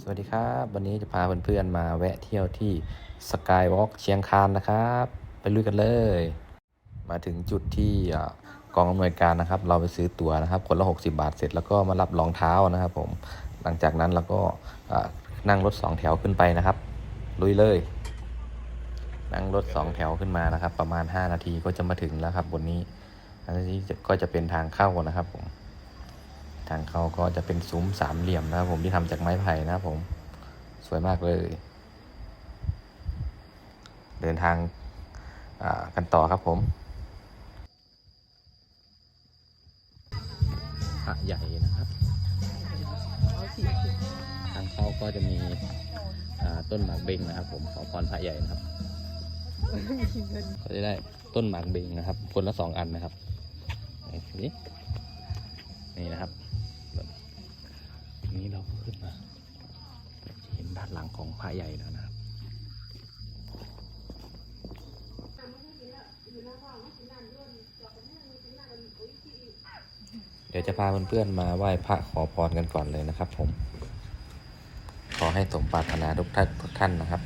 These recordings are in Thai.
สวัสดีครับ วันนี้จะพาเพื่อนๆมาแวะเที่ยวที่สกายวอล์กเชียงคานนะครับ ไปลุยกันเลย มาถึงจุดที่กองอำนวยการนะครับ เราไปซื้อตั๋วนะครับ คนละ 60 บาทเสร็จแล้วก็มารับรองเท้านะครับ ผมหลังจากนั้นเราก็นั่งรถ 2 แถวขึ้นไปนะครับ ลุยเลย นั่งรถ 2 แถวขึ้นมานะครับ ประมาณ 5 นาทีก็จะมาถึงแล้วครับบนนี้อันนี้จะก็จะเป็นทางเข้านะครับผม ทางเขาก็จะเป็นซุ้มสามเหลี่ยมนะครับผมที่ทำจากไม้ไผ่นะครับผมสวยมากเลย เดินทางกันต่อครับผมพระใหญ่นะครับทางเข้าก็จะมีต้นหมากเบงนะครับผมขอพรพระใหญ่นะครับก็จะได้ต้นหมากเบงนะครับคนละสองอันนะครับนี่นี่นะครับ นี้เราขึ้นมาจะเห็นด้านหลังของพระใหญ่แล้วนะครับเดี๋ยวจะพาเพื่อนๆมาไหว้พระขอพรกันก่อนเลยนะครับผม ขอให้สมปรารถนาทุกท่านทุกท่านนะครับ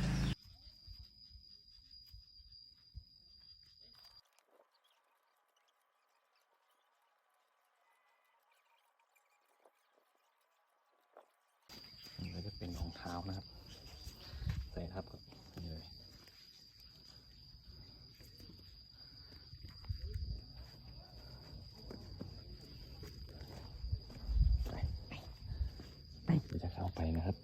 นี่ก็จะ เป็นรองเท้านะครับ ใส่ทับกับนี่เลยไปไปเดี๋ยวจะเข้าไปนะครับ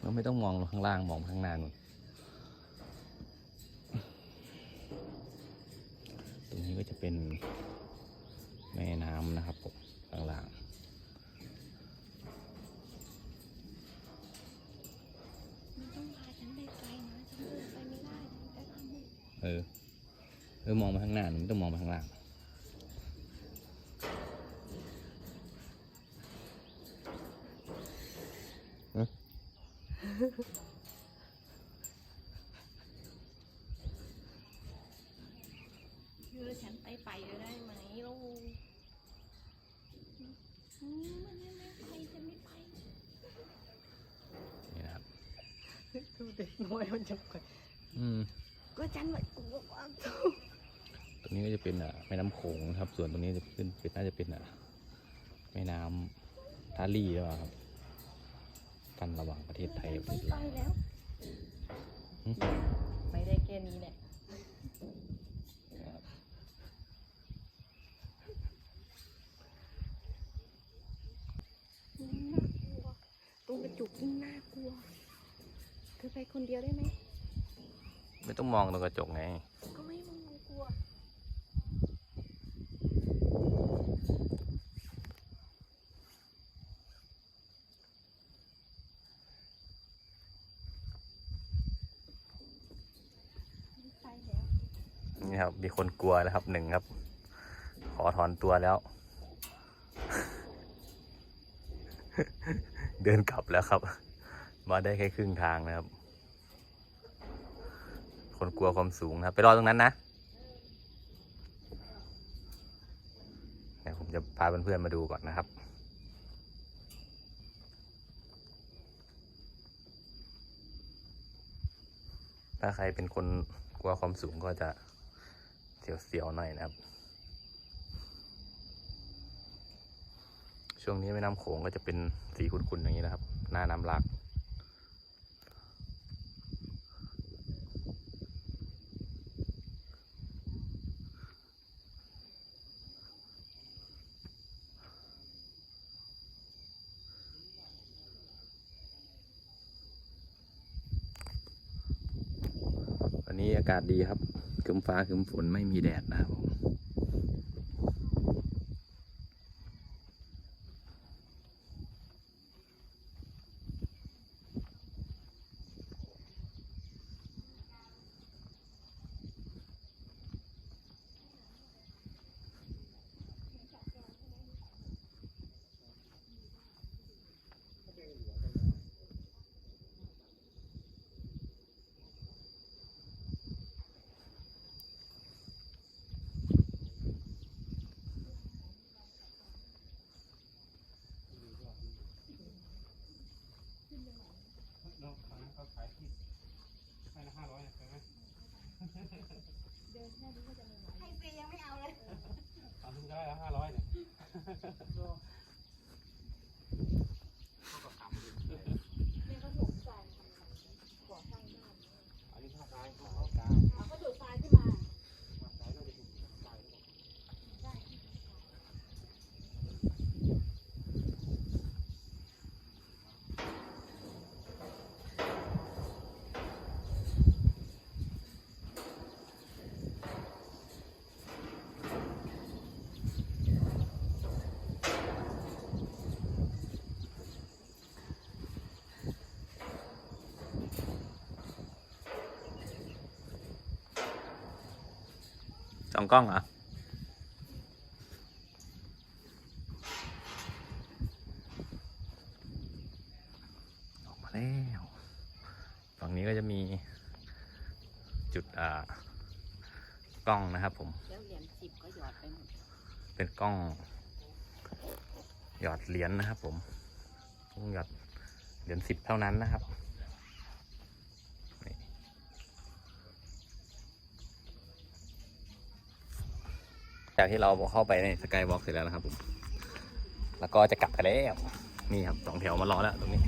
เราไม่ต้องมองลงข้างล่าง มองข้างหน้านู่นตรงนี้ก็จะเป็น แม่น้ำนะครับผมข้างล่างมันต้องพาฉันไปไกลนะฉันเดินไปไม่ได้ฉันจะทำให้เออ เออ มองไปข้างหน้าหนูไม่ต้องมองไปข้างล่างเชื่อฉันไปไปได้ไหมลูกอืมมันยังไม่ไปจะไม่ไป นี่นะครับ ดูเด็ก น้อยมันจะไปอืมก็ฉันไม่กลัวความทุกข์ตรงนี้ก็จะเป็นอะแม่น้ำโขงนะครับ ส่วนตรงนี้จะขึ้นเป็นน่าจะเป็นอะแม่น้ำทาลี่หรือเปล่าครับกันระหว่างประเทศไทยกับประเทศไปลาวแล้วหึไปได้แค่นี้แหละนะครับน่ากลัวตรงกระจุกยิ่งน่ากลัวเธอไปคนเดียวได้ไหม ไม่ต้องมองตรงกระจกไง ก็ไม่มองกลัว ไปแล้ว นี่ครับ มีคนกลัวแล้วครับหนึ่งครับ ขอถอนตัวแล้ว เดินกลับแล้วครับ มาได้แค่ครึ่งทางนะครับ คนกลัวความสูงนะครับ ไปรอตรงนั้นนะเดี๋ยวผมจะพาเพื่อนๆมาดูก่อนนะครับถ้าใครเป็นคนกลัวความสูงก็จะเสียวๆหน่อยนะครับ ช่วงนี้แม่น้ำโขงก็จะเป็นสีขุ่นๆอย่างนี้นะครับ หน้าน้ำหลาก อากาศดีครับ ขึ้มฟ้าขึ้มฝนไม่มีแดดนะครับผม ไปละห้าร้อยเนี่ยไปไหมให้ฟรียังไม่เอาเลยตามทุนก็ได้ละห้าร้อยเนี่ยก็กับสามหมื่น แม่ก็สงสัยทำอะไรก่อสร้างบ้าน อันนี้ท่าซ้ายท่าเข้ากลาง เอาก็ดูดทรายขึ้นมา ท่าซ้ายน่าจะถูกซ้ายหรือเปล่า ได้ ส องกล้องเหรอออกมาแล้วฝั่งนี้ก็จะมีจุดอ่ากล้องนะครับผมแล้วเหรียญสิบก็หยอดไปหมดเป็นกล้อง หยอดเหรียญนะครับผมต้องหยอดเหรียญสิบเท่านั้นนะครับ จากที่เราเข้าไปในสกายวอล์กเสร็จแล้วนะครับผม แล้วก็จะกลับกันแล้ว นี่ครับสองแถวมารอแล้วตรงนี้